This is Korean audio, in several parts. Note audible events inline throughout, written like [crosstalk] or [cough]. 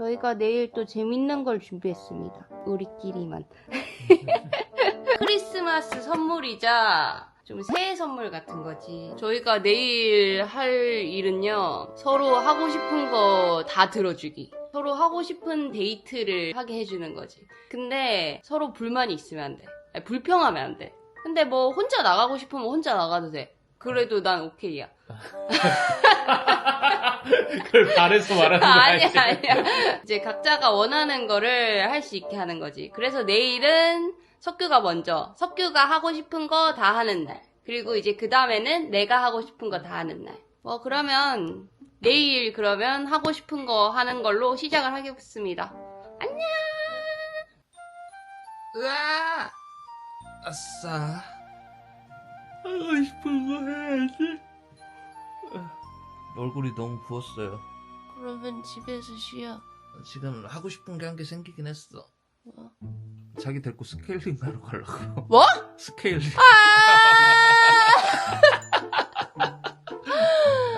저희가 내일 또 재밌는 걸 준비했습니다. 우리끼리만. [laughs] 크리스마스 선물이자 좀 새해 선물 같은 거지. 저희가 내일 할 일은요, 서로 하고 싶은 거 다 들어주기. 서로 하고 싶은 데이트를 하게 해주는 거지. 근데 서로 불만이 있으면 안 돼. 아니, 불평하면 안 돼. 근데 뭐 혼자 나가고 싶으면 혼자 나가도 돼. 그래도 난 오케이야. [laughs] 그걸 바래서 말하는 거 아니야, 아니지? 아니야. 이제 각자가 원하는 거를 할 수 있게 하는 거지. 그래서 내일은 석규가 먼저, 석규가 하고 싶은 거 다 하는 날. 그리고 이제 그 다음에는 내가 하고 싶은 거 다 하는 날. 뭐, 그러면, 내일 그러면 하고 싶은 거 하는 걸로 시작을 하겠습니다. 안녕! 으아! 아싸. 하고 싶은 거 해야지. 얼굴이 너무 부었어요. 그러면 집에서 쉬어. 지금 하고 싶은 게 한 개 생기긴 했어. 뭐? 자기 데리고 스케일링 하러 가려고. 뭐? [laughs] 스케일링.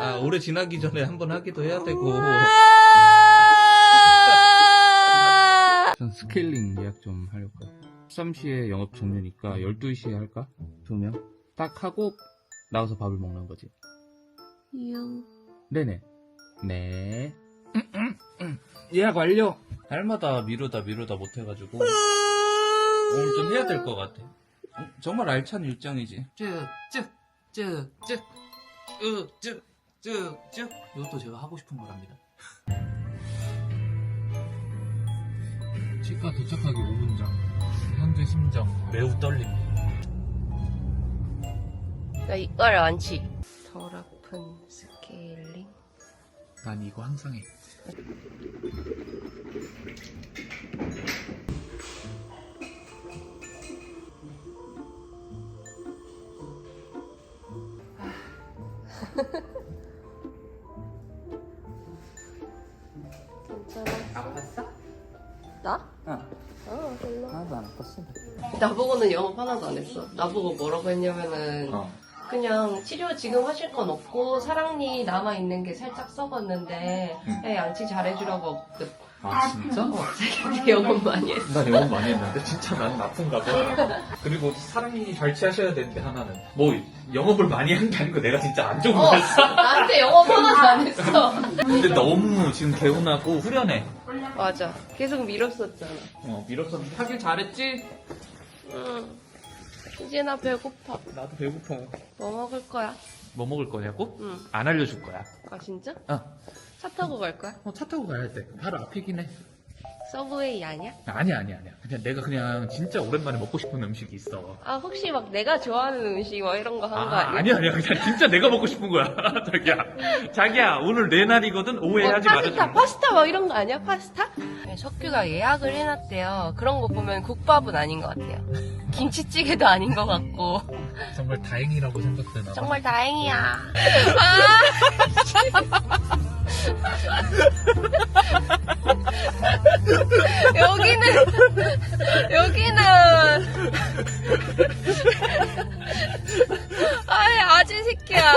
아, 올해 지나기 전에 한번 하기도 해야 되고. 전 스케일링 예약 좀 하려고요. 13시에 영업 종료니까 12시에 할까? 두 명? 딱 하고 나가서 밥을 먹는 거지. 영. 네네. 네. 예약 완료. 날마다 미루다 미루다 못해가지고 오늘 좀 해야 될 것 같아. 음, 정말 알찬 일정이지. 쭉쭉쭉쭉쭉쭉쭉 이것도 제가 하고 싶은 거랍니다. 치과 도착하기 5분 전. 현재 심정 매우 떨림. 나 이걸 안치. 덜 아픈 스케일링. 난 이거 항상 해. 괜찮아. 아팠어? 나? 응. 어, 별로. 하나도 안 아팠어. 나보고는 영업 하나도 안 했어. 나보고 뭐라고 했냐면은 어. 그냥 치료 지금 하실 건 없고 사랑니 남아 있는 게 살짝 썩었는데 응. 애 양치 잘해주라고 그, 아 진짜? 어, 자기한테 영업 많이 했어. 난 영업 많이 했는데 진짜 난 나쁜가 봐. 그리고 사랑이 잘 취하셔야 되는데 하나는 뭐 영업을 많이 한 게 아니고 내가 진짜 안 좋은 어, 거였어. 나한테 영업 하나도 안 했어. [laughs] 근데 너무 지금 개운하고 후련해. 맞아. 계속 밀었었잖아. 어 밀었었는데 하길 잘했지? 응. 이제 나 배고파. 나도 배고파. 뭐 먹을 거야? 뭐 먹을 거냐고? 응. 안 알려줄 거야. 아 진짜? 어. 차 타고 갈 거야? 어, 차 타고 가야 돼. 바로 앞이긴 해. 서브웨이 아니야? 아니야 아니야 아니야. 그냥 내가 그냥 진짜 오랜만에 먹고 싶은 음식이 있어. 아 혹시 막 내가 좋아하는 음식 뭐 이런 거 한 거 아, 아니야? 아니야, 아니야. 그냥 진짜 내가 먹고 싶은 거야. [laughs] 자기야. 자기야, 오늘 내 날이거든? 오해하지 뭐, 말아줘. 파스타, 파스타 뭐 이런 거 아니야? 파스타? 네, 석규가 예약을 해놨대요. 그런 거 보면 국밥은 아닌 것 같아요. 김치찌개도 아닌 것 같고. [laughs] 정말 다행이라고 생각되나 봐. 정말 다행이야. 아! [laughs] 여기는, 여기는. 아이, 아재 새끼야.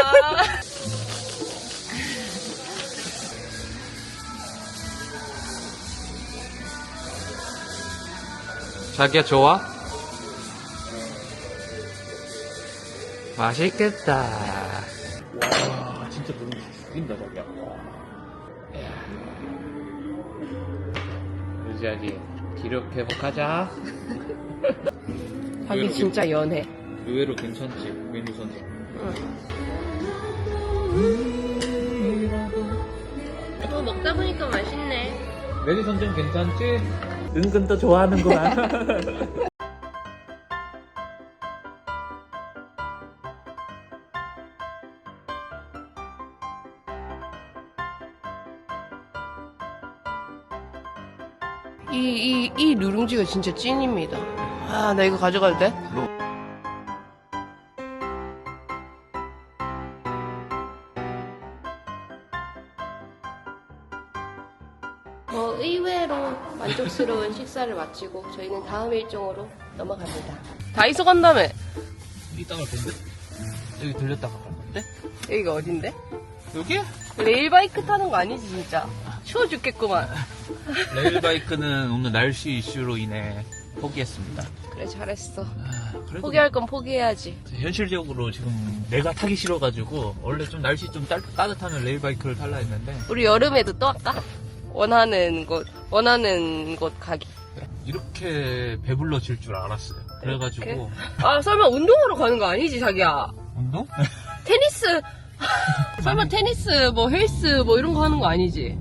자기야, 좋아? 맛있겠다. 와, 진짜 너무 죽인다, 자기야. 유지하지. 기력 회복하자. [laughs] 자기 진짜 연해. 의외로 괜찮지, 메뉴 선정. 또 먹다 보니까 맛있네. 메뉴 선정 괜찮지? 은근 또 좋아하는구나. [laughs] 이, 이, 이 누룽지가 진짜 찐입니다. 아, 나 이거 가져가도 돼? 뭐 의외로 만족스러운 식사를 마치고 저희는 다음 일정으로 넘어갑니다. 다이소 간다며? 이따 갈 건데? 여기 들렸다가 갈 건데? 여기가 어딘데? 여기? 레일바이크 타는 거 아니지 진짜? 추워 죽겠구만. [laughs] 레일바이크는 오늘 날씨 이슈로 인해 포기했습니다. 그래, 잘했어. 아, 그래도 포기할 건 포기해야지. 현실적으로 지금 내가 타기 싫어가지고 원래 좀 날씨 좀 따, 따뜻하면 레일바이크를 탈라 했는데 우리 여름에도 또 할까? 원하는 곳, 원하는 곳 가기. 이렇게 배불러질 줄 알았어요. 그래가지고 아, 설마 운동하러 가는 거 아니지, 자기야? 운동? 테니스, [laughs] 설마 테니스, 뭐 헬스, 뭐 이런 거 하는 거 아니지?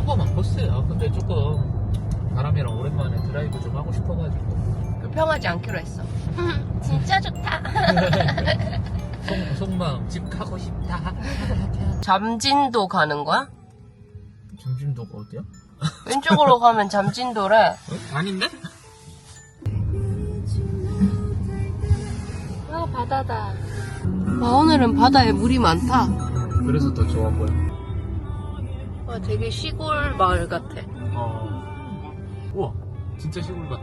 평범한 코스예요. 근데 조금 바람이랑 오랜만에 드라이브 좀 하고 싶어가지고 불평하지 않기로 했어. 진짜 좋다. [laughs] 속, 속마음 집 가고 싶다. [laughs] 잠진도 가는 거야? 점심도가 어디야? 왼쪽으로 가면 잠진도래. 아닌데? 아, 바다다. 아, 오늘은 바다에 물이 많다. 그래서 더 좋아 보여. 와, 되게 시골 마을 같아. 어. 우와, 진짜 시골 같아.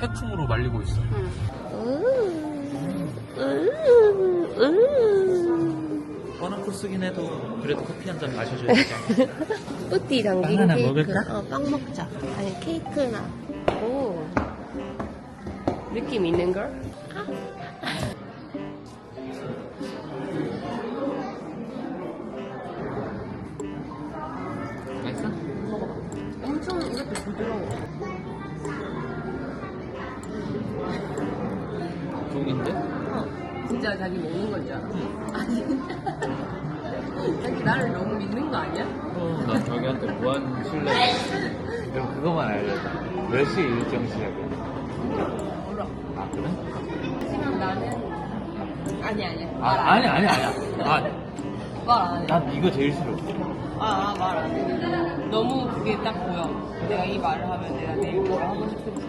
해풍으로 말리고 있어. 뻔한 코스긴 해도 그래도 커피 한 잔 마셔줘야 [laughs] 되잖아. 뿌띠 담긴 빵 하나 케이크. 먹을까? 어, 빵 먹자. 아니, 케이크나. 오. 느낌 있는 걸? 종인데? 어, 진짜 자기 먹는 건 줄 알아. 아니. [laughs] 자기 나를 너무 믿는 거 아니야? 어, 난 자기한테 무한 신뢰. 그럼 그거만 알려줘. 몇 시에 일정 시작이야? 몰라. 아, 그래? 하지만 나는. 아니, 아니야. 아, 아니, 해. 아니, 아니야. 아, 말안 해. 난 이거 제일 싫어. 아, 아, 말안 해. 너무 그게 딱 보여. 내가 이 말을 하면 내가 내일 뭘하 보여.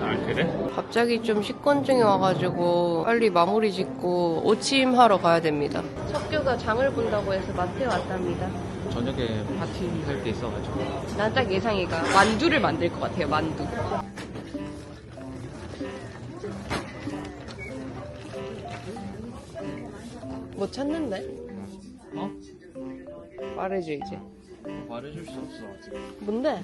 아, 그래? 갑자기 좀 식곤증이 와가지고 빨리 마무리 짓고 오침하러 가야 됩니다. 석규가 장을 본다고 해서 마트에 왔답니다. 저녁에 파티 할 게 있어가지고. 난 딱 예상이가 만두를 만들 것 같아요, 만두. 뭐 찾는데? 어? 말해줘, 이제. 말해줄 수 없어, 아직. 뭔데?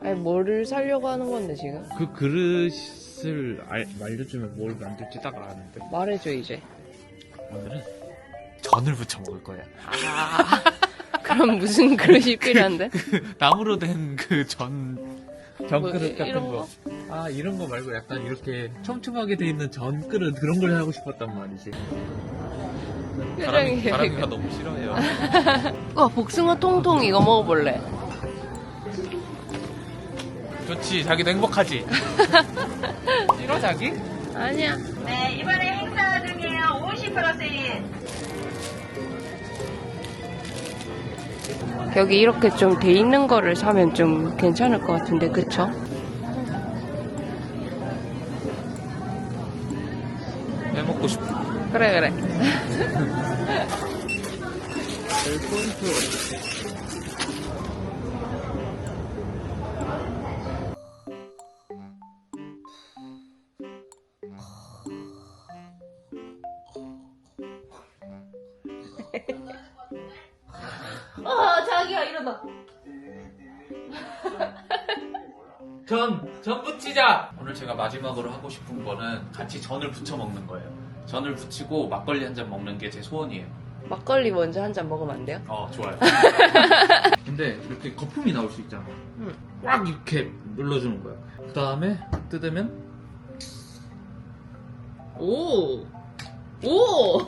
아니, 뭐를 사려고 하는 건데, 지금? 그 그릇을 알, 말려주면 뭘 만들지 딱 아는데. 말해줘, 이제. 오늘은 전을 부쳐 먹을 거야. 아, 그럼 무슨 그릇이 필요한데? 나무로 된 그 전, 전그릇 뭐, 같은 이런 거. 거? 아, 이런 거 말고 약간 이렇게 촘촘하게 돼 있는 전그릇 그런 걸 하고 싶었단 말이지. 표정이 바람이가 너무 싫어해요. 와, [laughs] 복숭아 통통 이거 먹어볼래. 좋지, 자기도 행복하지? [laughs] 싫어, 자기? 아니야. 네, 이번에 행사 중이에요. 50% 세일. 여기 이렇게 좀 돼 있는 거를 사면 좀 괜찮을 것 같은데, 그쵸? 그래, 그래. 어, 자기야, 일어나. 전, 전 부치자! 오늘 제가 마지막으로 하고 싶은 거는 같이 전을 부쳐 먹는 거예요. 전을 부치고 막걸리 한 잔 먹는 게 제 소원이에요. 막걸리 먼저 한 잔 먹으면 안 돼요? 어, 좋아요. [laughs] 근데 이렇게 거품이 나올 수 있잖아. 응. 꽉 이렇게 눌러주는 거야. 그 다음에 뜯으면 오! 오!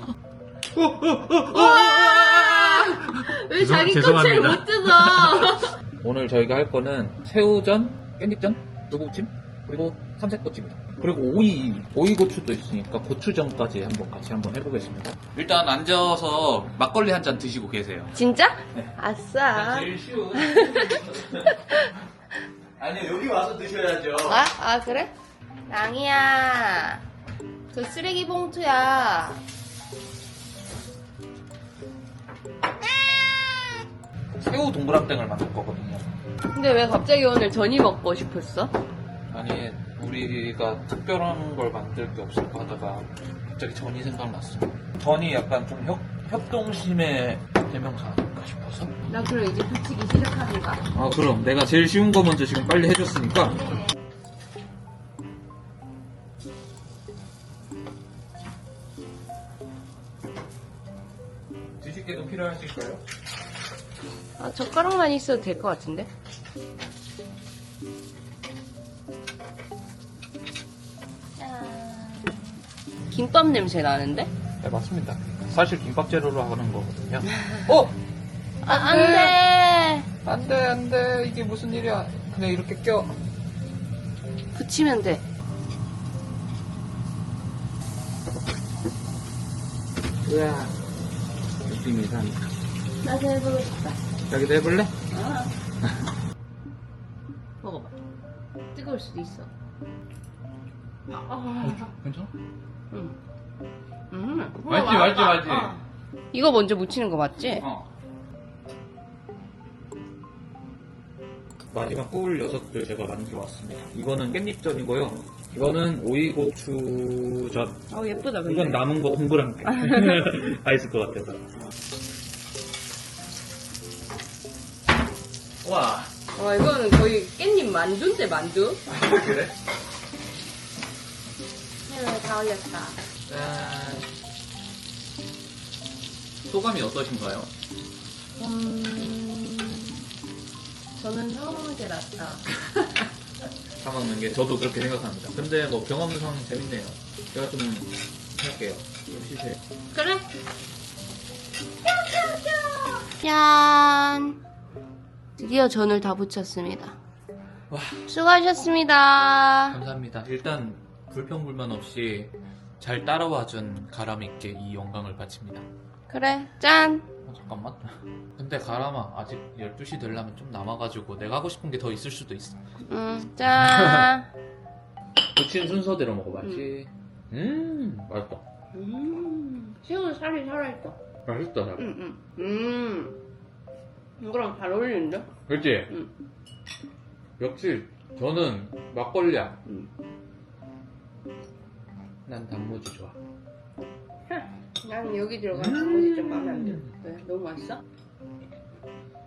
왜 죄송- 자기 죄송합니다. 것을 못 뜯어? [laughs] 오늘 저희가 할 거는 새우전, 깻잎전, 두부찜, 그리고 삼색꼬치입니다. 그리고 오이, 오이 고추도 있으니까 고추전까지 한번 같이 한번 해보겠습니다. 일단 앉아서 막걸리 한 잔 드시고 계세요. 진짜? 네. 아싸. 제일 쉬운. [laughs] 아니요, 여기 와서 드셔야죠. 아, 아 그래? 낭이야. 그 쓰레기 봉투야. 새우 동그랑땡을 만들 거거든요. 근데 왜 갑자기 오늘 전이 먹고 싶었어? 아니, 우리가 특별한 걸 만들 게 없을까 하다가 갑자기 전이 생각났어. 전이 약간 좀 혁, 협동심의 대명사 아닐까 싶어서. 나 그럼 이제 붙이기 시작하니까. 아 그럼 내가 제일 쉬운 거 먼저 지금 빨리 해줬으니까. 뒤집개도 필요하실까요? 아, 젓가락만 있어도 될 것 같은데? 김밥 냄새 나는데? 네 맞습니다. 사실 김밥 재료로 하는 거거든요. [laughs] 어? 아, 안 돼! 안 돼 안 돼 이게 무슨 일이야? 그냥 이렇게 껴. 붙이면 돼. 으아. 느낌이 이상해. 나도 해보고 싶다. 자기도 해볼래? 아. [laughs] 먹어봐. 뜨거울 수도 있어. 아, 괜찮아? 응. 음. 맞지, 맞지, 맞지. 어. 이거 먼저 묻히는 거 맞지? 어. 마지막 꿀 녀석들 제가 만들어 왔습니다. 이거는 깻잎전이고요. 이거는 오이고추전. 어, 예쁘다, 근데. 이건 남은 거 동그란 게. [laughs] 다 있을 것 같아서. 와. 어, 이거는 거의 깻잎 만두인데, 만두? 그래? 네, 다 올렸다. 짠. 소감이 어떠신가요? 음, 저는 사먹는 게 낫다. 사 먹는 게 저도 그렇게 생각합니다. 근데 뭐 경험상 재밌네요. 제가 좀 할게요. 좀 쉬세요. 그래? 짠! 드디어 전을 다 붙였습니다. 와. 수고하셨습니다. 감사합니다. 일단 불평불만 없이 잘 따라와준 가람이께 이 영광을 바칩니다. 그래, 짠! 어, 잠깐만. 근데 가람아 아직 12시 되려면 좀 남아가지고 내가 하고 싶은 게 더 있을 수도 있어. 음, 짠! [laughs] 붙인 순서대로 먹어봐야지. 음, 맛있다. 음, 새우 살이 살아있다. 맛있다. 잘. 음, 음, 음. 이거랑 잘 어울리는데? 그렇지? 응. 역시 저는 막걸리야. 응. 난 단무지 좋아. [laughs] 나는 여기 들어간 단무지 좀 마음에 안 들어. 왜? 너무 맛있어?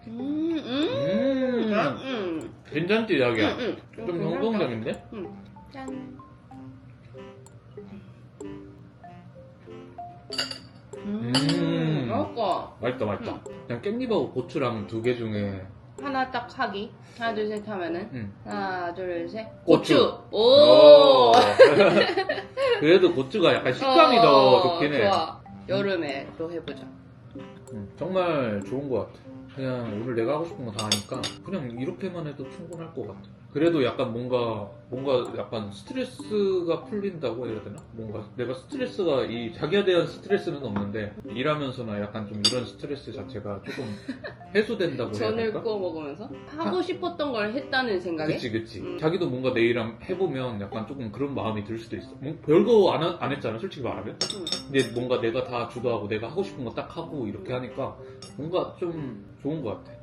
음, 음, 음, 음, 음. 괜찮지 자기야? 응, 응. 좀 괜찮다. 정성적인데? 응. 짠. 음, 음. 맛있어. 맛있다 맛있다. 그냥 깻잎하고 고추랑 두 개 중에 하나 딱 하기. 하나, 둘, 셋 하면은. 음. 하나, 둘, 셋. 고추. 오! [laughs] 그래도 고추가 약간 식감이 어, 더 좋긴 해. 좋아. 여름에 또 해보자. 음, 정말 좋은 것 같아. 그냥 오늘 내가 하고 싶은 거 다 하니까 그냥 이렇게만 해도 충분할 것 같아. 그래도 약간 뭔가 뭔가 약간 스트레스가 풀린다고 해야 되나? 뭔가 내가 스트레스가 이 자기에 대한 스트레스는 없는데 일하면서나 약간 좀 이런 스트레스 자체가 조금 [laughs] 해소된다고 해야 전을 될까? 구워 먹으면서 하고 싶었던 걸 했다는 생각에. 그치 그치 음. 자기도 뭔가 내일 한- 해보면 약간 조금 그런 마음이 들 수도 있어 뭐 별거 안, 하- 안 했잖아 솔직히 말하면 응. 근데 뭔가 내가 다 주도하고 내가 하고 싶은 거 딱 하고 이렇게 하니까 뭔가 좀 좋은 것 같아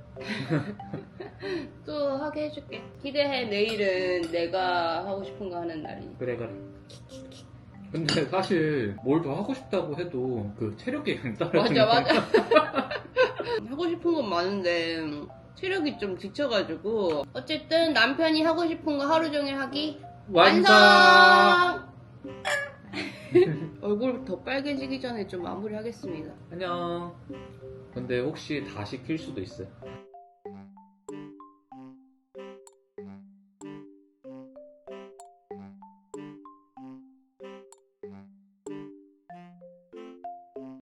또 하게 해줄게. 기대해. 내일은 내가 하고 싶은 거 하는 날이. 그래 그래 근데 사실 뭘 더 하고 싶다고 해도 그 체력이 그냥 떨어지는 맞아 맞아. [laughs] [laughs] 하고 싶은 건 많은데 체력이 좀 지쳐가지고 어쨌든 남편이 하고 싶은 거 하루 종일 하기 완성 [laughs] 얼굴 더 빨개지기 전에 좀 마무리하겠습니다. 안녕 근데 혹시 다 시킬 수도 있어요